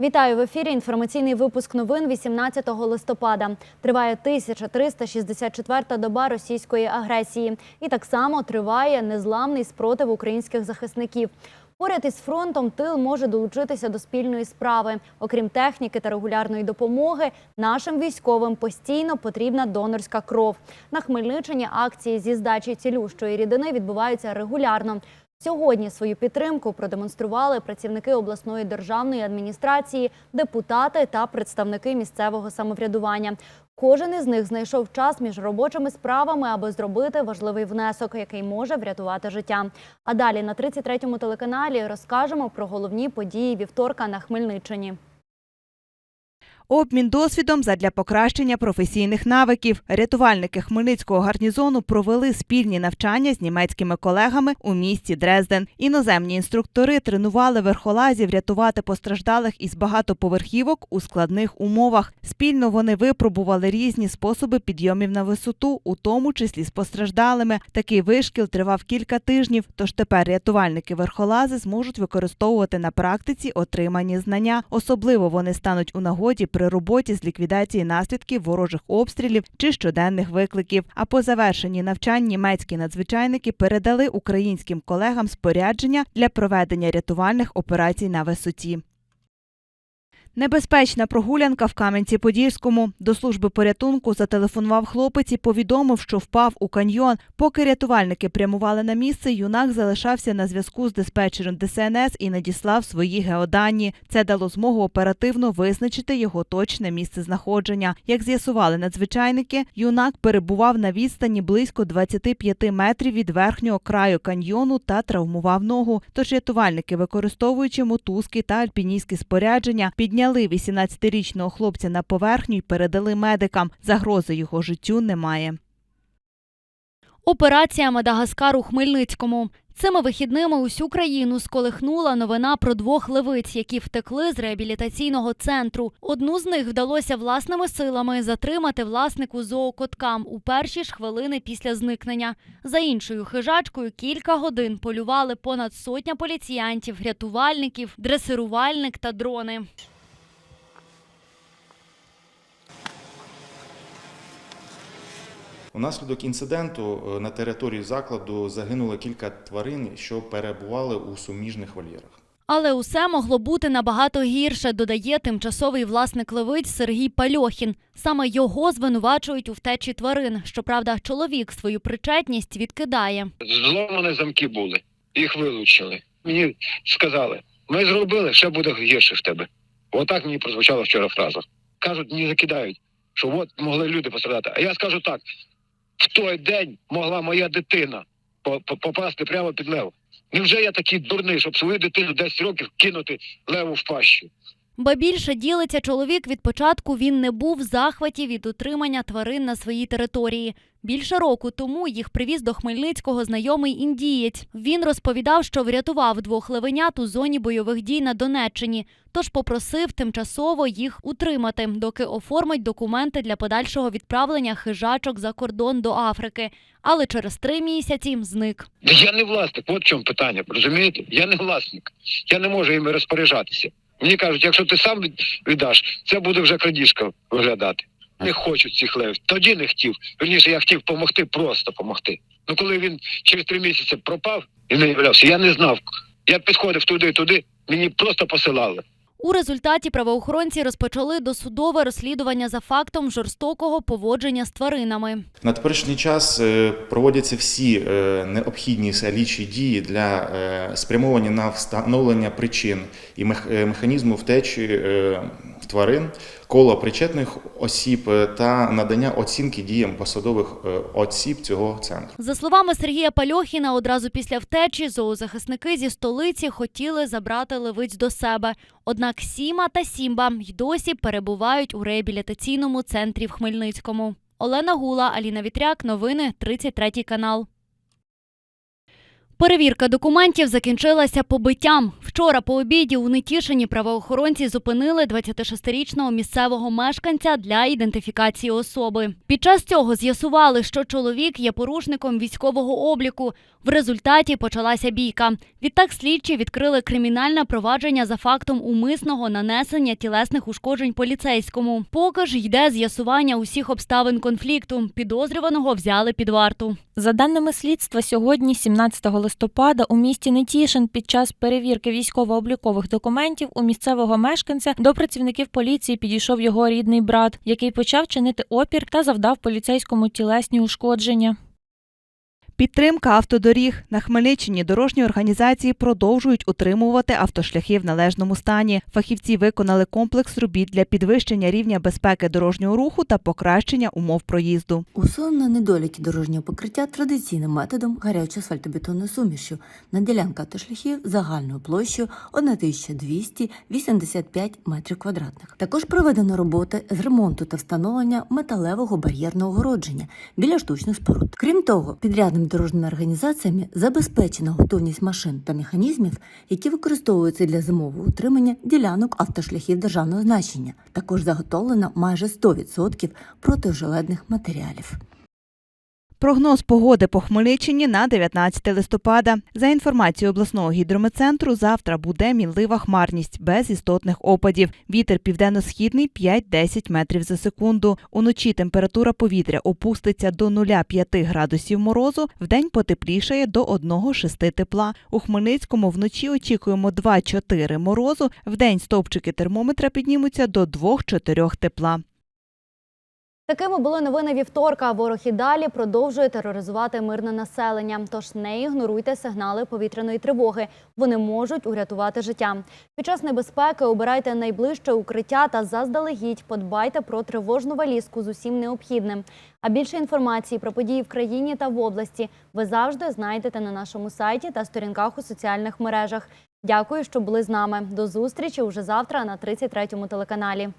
Вітаю в ефірі. Інформаційний випуск новин 18 листопада. Триває 1364-та доба російської агресії, і так само триває незламний спротив українських захисників. Поряд із фронтом тил може долучитися до спільної справи. Окрім техніки та регулярної допомоги, нашим військовим постійно потрібна донорська кров. На Хмельниччині акції зі здачі цілющої рідини відбуваються регулярно. Сьогодні свою підтримку продемонстрували працівники обласної державної адміністрації, депутати та представники місцевого самоврядування. Кожен із них знайшов час між робочими справами, аби зробити важливий внесок, який може врятувати життя. А далі на 33-му телеканалі розкажемо про головні події вівторка на Хмельниччині. Обмін досвідом задля покращення професійних навиків. Рятувальники Хмельницького гарнізону провели спільні навчання з німецькими колегами у місті Дрезден. Іноземні інструктори тренували верхолазів рятувати постраждалих із багатоповерхівок у складних умовах. Спільно вони випробували різні способи підйомів на висоту, у тому числі з постраждалими. Такий вишкіл тривав кілька тижнів. Тож тепер рятувальники верхолази зможуть використовувати на практиці отримані знання. Особливо вони стануть у нагоді при роботі з ліквідації наслідків ворожих обстрілів чи щоденних викликів. А по завершенні навчань німецькі надзвичайники передали українським колегам спорядження для проведення рятувальних операцій на висоті. Небезпечна прогулянка в Кам'янці-Подільському. До служби порятунку зателефонував хлопець і повідомив, що впав у каньйон. Поки рятувальники прямували на місце, юнак залишався на зв'язку з диспетчером ДСНС і надіслав свої геодані. Це дало змогу оперативно визначити його точне місце знаходження. Як з'ясували надзвичайники, юнак перебував на відстані близько 25 метрів від верхнього краю каньйону та травмував ногу. Тож рятувальники, використовуючи мотузки та альпіністські спорядження, підняли 18-річного хлопця на поверхню і передали медикам. Загрози його життю немає. Операція Мадагаскар у Хмельницькому. Цими вихідними усю країну сколихнула новина про двох левиць, які втекли з реабілітаційного центру. Одну з них вдалося власними силами затримати власнику зоокоткам у перші ж хвилини після зникнення. За іншою хижачкою кілька годин полювали понад сотня поліціянтів, рятувальників, дресирувальник та дрони. Унаслідок інциденту е, на території закладу загинуло кілька тварин, що перебували у суміжних вольєрах. Але усе могло бути набагато гірше, додає тимчасовий власник левиць Сергій Пальохін. Саме його звинувачують у втечі тварин. Щоправда, чоловік свою причетність відкидає. Зломані замки були, їх вилучили. Мені сказали, ми зробили, ще буде гірше в тебе. Отак мені прозвучала вчора фраза. Кажуть, мені закидають, що от могли люди пострадати. А я скажу так: в той день могла моя дитина по- по- попасти прямо під лев. Невже я такий дурний, щоб свою дитину 10 років кинути леву в пащу? Ба більше ділиться чоловік від початку він не був в захваті від утримання тварин на своїй території. Більше року тому їх привіз до Хмельницького знайомий індієць. Він розповідав, що врятував двох левенят у зоні бойових дій на Донеччині, тож попросив тимчасово їх утримати, доки оформить документи для подальшого відправлення хижачок за кордон до Африки. Але через три місяці зник. Я не власник, от в чому питання. Розумієте? Я не власник. Я не можу їм розпоряджатися. Мені кажуть, якщо ти сам віддаш, це буде вже крадіжка виглядати. Не хочу цих левів. Тоді не хотів. Верніше, я хотів допомогти, просто допомогти. Ну коли він через три місяці пропав і не являвся, я не знав. Я підходив туди, туди, мені просто посилали. У результаті правоохоронці розпочали досудове розслідування за фактом жорстокого поводження з тваринами. На теперішній час е, проводяться всі е, необхідні слідчі дії для е, спрямовані на встановлення причин і механізму втечі тварин, кола причетних осіб е, та надання оцінки діям посадових е, осіб цього центру. За словами Сергія Пальохіна, одразу після втечі зоозахисники зі столиці хотіли забрати левиць до себе. Однак Сіма та Сімба й досі перебувають у реабілітаційному центрі в Хмельницькому. Олена Гула, Аліна Вітряк, новини 33 канал. Перевірка документів закінчилася побиттям. Вчора по обіді у Нетішині правоохоронці зупинили 26-річного місцевого мешканця для ідентифікації особи. Під час цього з'ясували, що чоловік є порушником військового обліку. В результаті почалася бійка. Відтак слідчі відкрили кримінальне провадження за фактом умисного нанесення тілесних ушкоджень поліцейському. Поки ж йде з'ясування усіх обставин конфлікту. Підозрюваного взяли під варту. За даними слідства, сьогодні, 17 листопада, у місті Нетішин під час перевірки військово-облікових документів у місцевого мешканця до працівників поліції підійшов його рідний брат, який почав чинити опір та завдав поліцейському тілесні ушкодження. Підтримка автодоріг на Хмельниччині дорожні організації продовжують утримувати автошляхи в належному стані. Фахівці виконали комплекс робіт для підвищення рівня безпеки дорожнього руху та покращення умов проїзду. Усунення недоліки дорожнього покриття традиційним методом гарячої асфальтобетонної сумішю на ділянках автошляхів загальною площею 1285 метрів квадратних. Також проведено роботи з ремонту та встановлення металевого бар'єрного огородження біля штучних споруд. Крім того, підрядними дорожніми організаціями забезпечена готовність машин та механізмів, які використовуються для зимового утримання ділянок автошляхів державного значення. Також заготовлено майже 100% протижеледних матеріалів. Прогноз погоди по Хмельниччині на 19 листопада. За інформацією обласного гідрометцентру, завтра буде мінлива хмарність без істотних опадів. Вітер південно-східний 5-10 метрів за секунду. Уночі температура повітря опуститься до 0,5 градусів морозу. Вдень потеплішає до 1,6 тепла. У Хмельницькому вночі очікуємо 2-4 морозу. Вдень стовпчики термометра піднімуться до 2-4 тепла. Такими були новини вівторка. Ворог і далі продовжує тероризувати мирне населення. Тож не ігноруйте сигнали повітряної тривоги. Вони можуть урятувати життя. Під час небезпеки обирайте найближче укриття та заздалегідь подбайте про тривожну валізку з усім необхідним. А більше інформації про події в країні та в області ви завжди знайдете на нашому сайті та сторінках у соціальних мережах. Дякую, що були з нами. До зустрічі уже завтра на 33-му телеканалі.